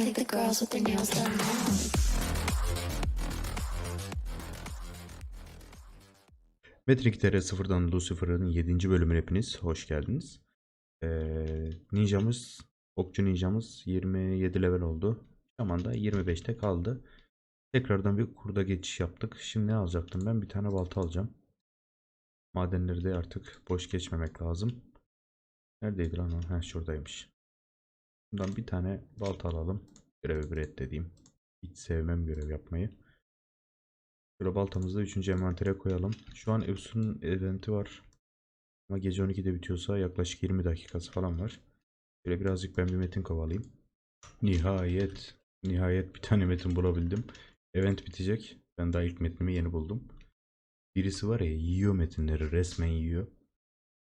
Think the girls with their nails done now. Metrik TR sıfırdan Lucifer'ın 7. bölümüne hepiniz hoş geldiniz. Ee, ninjamız, okçu ninjamız 27 level oldu. Şaman da 25'te kaldı. Tekrardan bir kurda geçiş yaptık. Şimdi ne alacaktım ben? Bir tane balta alacağım. Madenleri de artık boş geçmemek lazım. Neredeydi lan o? Ha şuradaymış. Bundan bir tane balta alalım. Görevi bir reddedeyim. Hiç sevmem görev yapmayı. Şöyle baltamızı da 3. envantere koyalım. Şu an Efsun'un eventi var. Ama gece 12'de bitiyorsa yaklaşık 20 dakikası falan var. Şöyle birazcık ben bir metin kovalayayım. Nihayet, nihayet bir tane metin bulabildim. Event bitecek. Ben daha ilk metnimi yeni buldum. Birisi var ya yiyor metinleri resmen yiyor.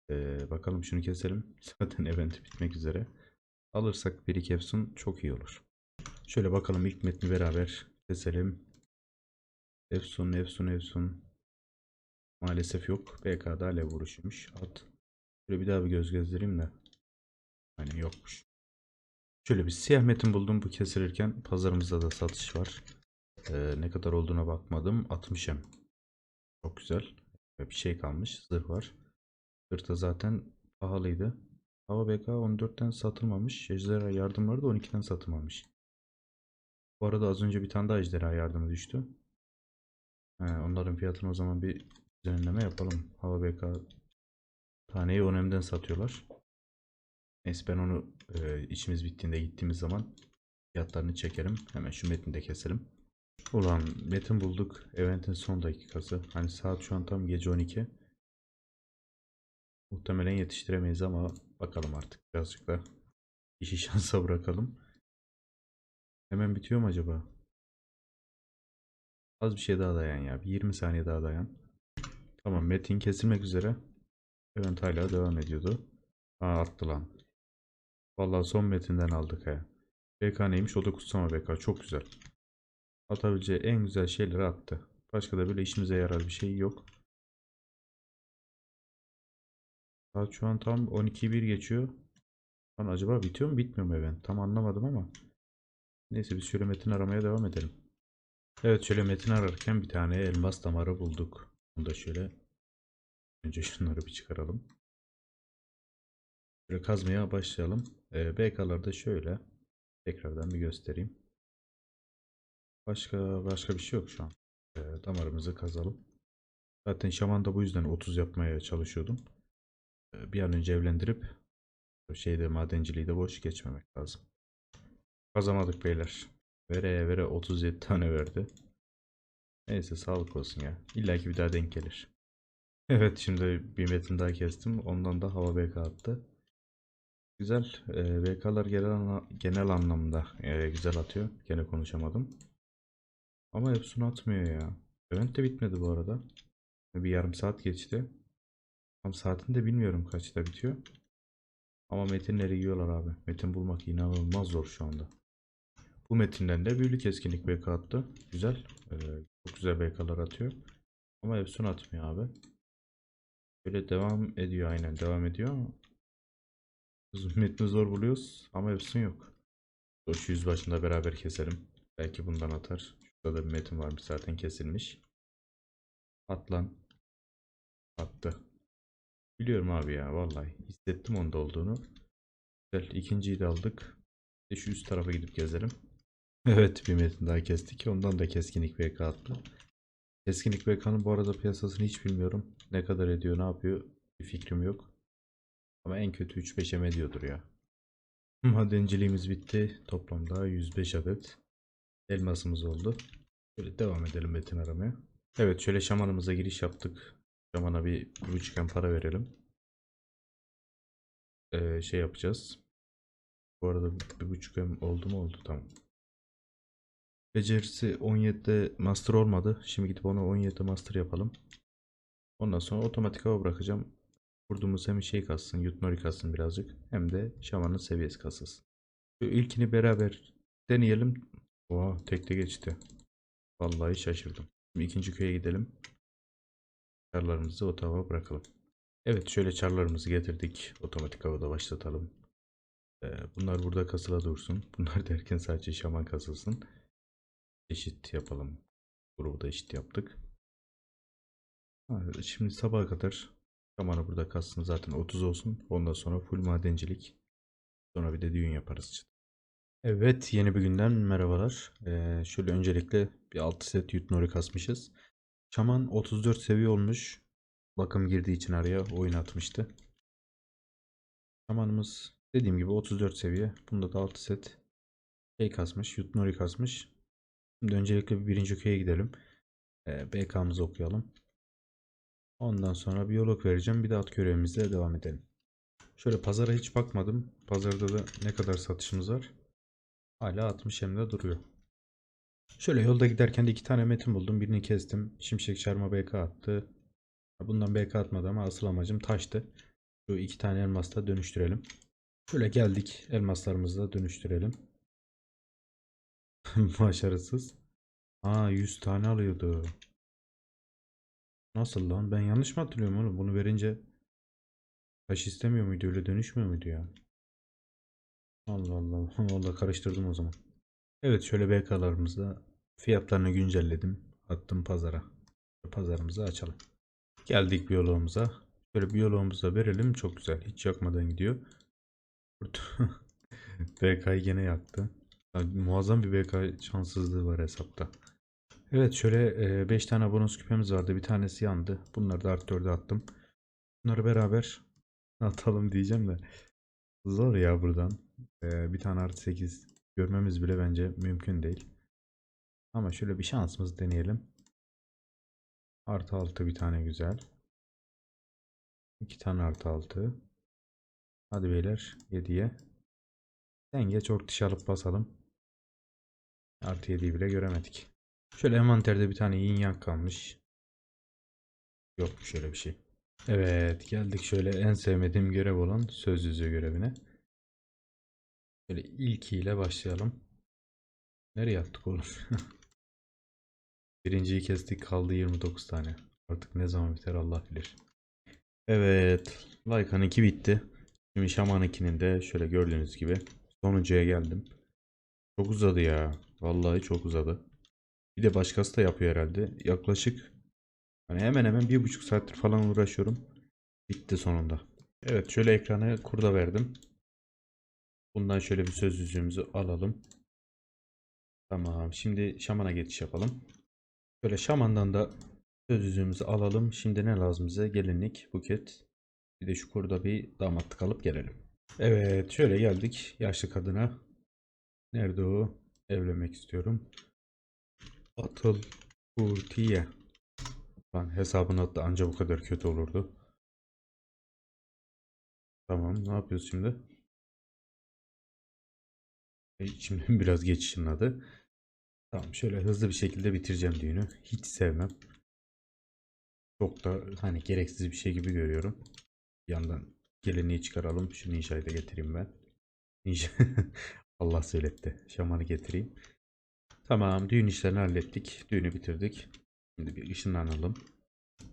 Ee, bakalım şunu keselim. Zaten event bitmek üzere. Alırsak bir iki Efsun çok iyi olur. Şöyle bakalım ilk metni beraber keselim. Efsun, Efsun, Efsun. Maalesef yok. BK'da alev vuruşuymuş. At. Şöyle bir daha bir göz gezdireyim de. Aynen yokmuş. Şöyle bir siyah metin buldum bu kesilirken. Pazarımızda da satış var. Ee, ne kadar olduğuna bakmadım. 60'em. Çok güzel. Bir şey kalmış. Zırh var. Zırh da zaten pahalıydı. Hava BK 14'ten satılmamış. Ejderha yardımları da 12'den satılmamış. Bu arada az önce bir tane daha ejderha yardımı düştü. He, onların fiyatını o zaman bir düzenleme yapalım. Hava BK taneyi 10M'den satıyorlar. Neyse ben onu e, işimiz bittiğinde gittiğimiz zaman fiyatlarını çekerim. Hemen şu metni de keselim. Ulan metin bulduk. Event'in son dakikası. Hani saat şu an tam gece 12. Muhtemelen yetiştiremeyiz ama bakalım artık birazcık da işi şansa bırakalım. Hemen bitiyor mu acaba? Az bir şey daha dayan ya. Bir 20 saniye daha dayan. Tamam metin kesilmek üzere. Event hala devam ediyordu. Aa attı lan. Vallahi son metinden aldık he. BK neymiş? O da kutsama BK. Çok güzel. Atabileceği en güzel şeyleri attı. Başka da böyle işimize yarar bir şey yok. Saat şu an tam 12.1 geçiyor. Lan acaba bitiyor mu bitmiyor mu event? Tam anlamadım ama. Neyse biz şöyle metin aramaya devam edelim. Evet şöyle metin ararken bir tane elmas damarı bulduk. Bunu da şöyle önce şunları bir çıkaralım. Şöyle kazmaya başlayalım. Ee, BK'ları da şöyle tekrardan bir göstereyim. Başka başka bir şey yok şu an. Ee, damarımızı kazalım. Zaten şaman da bu yüzden 30 yapmaya çalışıyordum. Bir an önce evlendirip şeyde madenciliği de boş geçmemek lazım. Kazamadık beyler. Vere vere 37 tane verdi. Neyse sağlık olsun ya. İlla ki bir daha denk gelir. Evet şimdi bir metin daha kestim. Ondan da hava BK attı. Güzel. E, BK'lar genel, genel anlamda e, güzel atıyor. Gene konuşamadım. Ama hepsini atmıyor ya. Event de bitmedi bu arada. Bir yarım saat geçti. Tam saatini de bilmiyorum kaçta bitiyor. Ama metinleri yiyorlar abi. Metin bulmak inanılmaz zor şu anda. Bu metinden de büyülü keskinlik BK attı. Güzel. Ee, çok güzel BK'lar atıyor. Ama Efsun atmıyor abi. Böyle devam ediyor aynen devam ediyor ama metni zor buluyoruz ama Efsun yok. Şu yüzbaşında beraber keselim. Belki bundan atar. Şurada da bir metin varmış zaten kesilmiş. At lan. Attı. Biliyorum abi ya vallahi. Hissettim onda olduğunu. Güzel. ikinciyi de aldık. Bir de şu üst tarafa gidip gezelim. Evet bir metin daha kestik. Ondan da keskinlik BK attı. Keskinlik BK'nın bu arada piyasasını hiç bilmiyorum. Ne kadar ediyor ne yapıyor bir fikrim yok. Ama en kötü 3-5'e ediyordur ya. Madenciliğimiz bitti. Toplamda 105 adet elmasımız oldu. Böyle devam edelim metin aramaya. Evet şöyle şamanımıza giriş yaptık. Şamana bir, buçukken para verelim. Ee, şey yapacağız. Bu arada bir, buçuk em oldu mu oldu tamam. Becerisi 17'de master olmadı. Şimdi gidip onu 17'de master yapalım. Ondan sonra otomatik hava bırakacağım. Kurduğumuz hem şey kassın, Yutnori kassın birazcık. Hem de şamanın seviyesi kasılsın. Şu ilkini beraber deneyelim. Oha tekte geçti. Vallahi şaşırdım. Şimdi ikinci köye gidelim. Çarlarımızı otava bırakalım. Evet şöyle çarlarımızı getirdik. Otomatik havada başlatalım. Ee, bunlar burada kasıla dursun. Bunlar derken sadece şaman kasılsın. Eşit yapalım. Grubu da eşit yaptık. Şimdi sabaha kadar şamanı burada kalsın zaten 30 olsun. Ondan sonra full madencilik. Sonra bir de düğün yaparız. Evet yeni bir günden merhabalar. Ee, şöyle öncelikle bir 6 set Yutnori kasmışız. Şaman 34 seviye olmuş. Bakım girdiği için araya oyun atmıştı. Şamanımız dediğim gibi 34 seviye. Bunda da 6 set şey kasmış. Yutnori kasmış. Şimdi öncelikle bir birinci köye gidelim. Ee, BK'mızı okuyalım. Ondan sonra biyolog vereceğim. Bir de at görevimize devam edelim. Şöyle pazara hiç bakmadım. Pazarda da ne kadar satışımız var. Hala 60 hemde duruyor. Şöyle yolda giderken de iki tane metin buldum. Birini kestim. Şimşek çarma BK attı. Bundan BK atmadı ama asıl amacım taştı. Şu iki tane elmasla dönüştürelim. Şöyle geldik. Elmaslarımızı da dönüştürelim. Başarısız. Aa 100 tane alıyordu. Nasıl lan? Ben yanlış mı hatırlıyorum oğlum? Bunu verince taş istemiyor muydu? Öyle dönüşmüyor muydu ya? Allah Allah. Vallahi karıştırdım o zaman. Evet şöyle BK'larımızda fiyatlarını güncelledim. Attım pazara. Pazarımızı açalım. Geldik biyoloğumuza. Şöyle biyoloğumuzu da verelim. Çok güzel. Hiç yakmadan gidiyor. BK'yı gene yaktı. Ya, muazzam bir BK şanssızlığı var hesapta. Evet şöyle 5 tane bonus küpemiz vardı. Bir tanesi yandı. Bunları da artı 4'e attım. Bunları beraber atalım diyeceğim de. Zor ya buradan. E, bir tane artı 8 görmemiz bile bence mümkün değil. Ama şöyle bir şansımızı deneyelim. Artı 6 bir tane güzel. 2 tane artı 6. Hadi beyler 7'ye. Denge çok dışı alıp basalım. Artı 7'yi bile göremedik. Şöyle envanterde bir tane yin yang kalmış. Yok şöyle bir şey. Evet geldik şöyle en sevmediğim görev olan söz yüzüğü görevine. Şöyle ilkiyle başlayalım. Nereye attık oğlum? Birinciyi kestik kaldı 29 tane. Artık ne zaman biter Allah bilir. Evet. Lycan 2 bitti. Şimdi Şaman 2'nin de şöyle gördüğünüz gibi sonuncuya geldim. Çok uzadı ya. Vallahi çok uzadı. Bir de başkası da yapıyor herhalde. Yaklaşık hani hemen hemen bir buçuk saattir falan uğraşıyorum. Bitti sonunda. Evet şöyle ekranı kurda verdim. Bundan şöyle bir söz yüzüğümüzü alalım. Tamam. Şimdi şamana geçiş yapalım. Şöyle şamandan da söz yüzüğümüzü alalım. Şimdi ne lazım bize? Gelinlik, buket. Bir de şu kurda bir damatlık alıp gelelim. Evet şöyle geldik yaşlı kadına. Nerede o? Evlenmek istiyorum. Atıl Kurtiye. Lan hesabın adı anca bu kadar kötü olurdu. Tamam ne yapıyoruz şimdi? E, Şimdi biraz geç ışınladı. Tamam şöyle hızlı bir şekilde bitireceğim düğünü. Hiç sevmem. Çok da hani gereksiz bir şey gibi görüyorum. Bir yandan gelinliği çıkaralım. Şu ninjayı da getireyim ben. Ninja. Allah söyletti. Şamanı getireyim. Tamam düğün işlerini hallettik. Düğünü bitirdik. Şimdi bir ışınlanalım.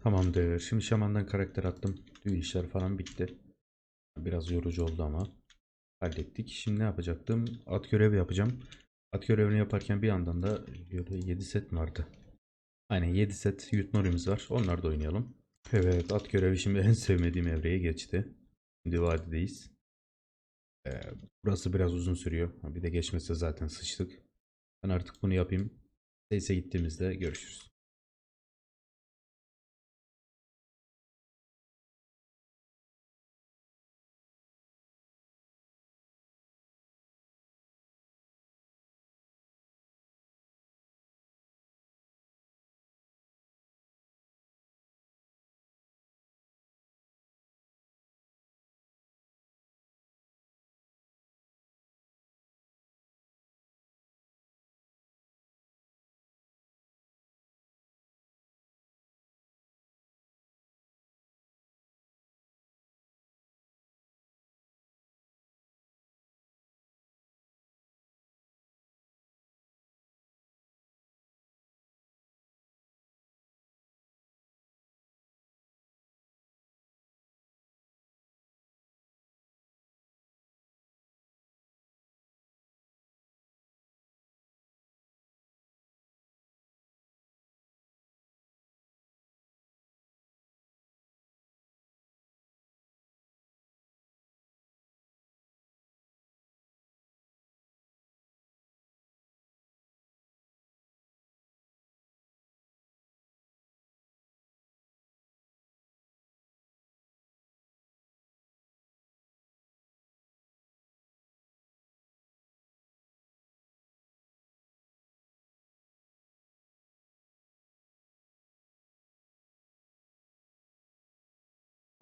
Tamamdır. Şimdi şamandan karakter attım. Düğün işleri falan bitti. Biraz yorucu oldu ama. Hallettik. Şimdi ne yapacaktım? At görevi yapacağım. At görevini yaparken bir yandan da 7 set vardı? Aynen 7 set Yutnori'miz var. Onları da oynayalım. Evet at görevi şimdi en sevmediğim evreye geçti. Şimdi vadideyiz. Ee, burası biraz uzun sürüyor. Bir de geçmese zaten sıçtık. Ben artık bunu yapayım. Seyse gittiğimizde görüşürüz.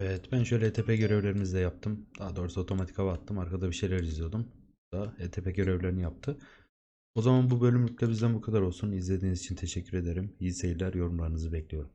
Evet ben şöyle ETP görevlerimizi de yaptım. Daha doğrusu otomatik hava attım. Arkada bir şeyler izliyordum. Da ETP görevlerini yaptı. O zaman bu bölümlükte bizden bu kadar olsun. İzlediğiniz için teşekkür ederim. İyi seyirler. Yorumlarınızı bekliyorum.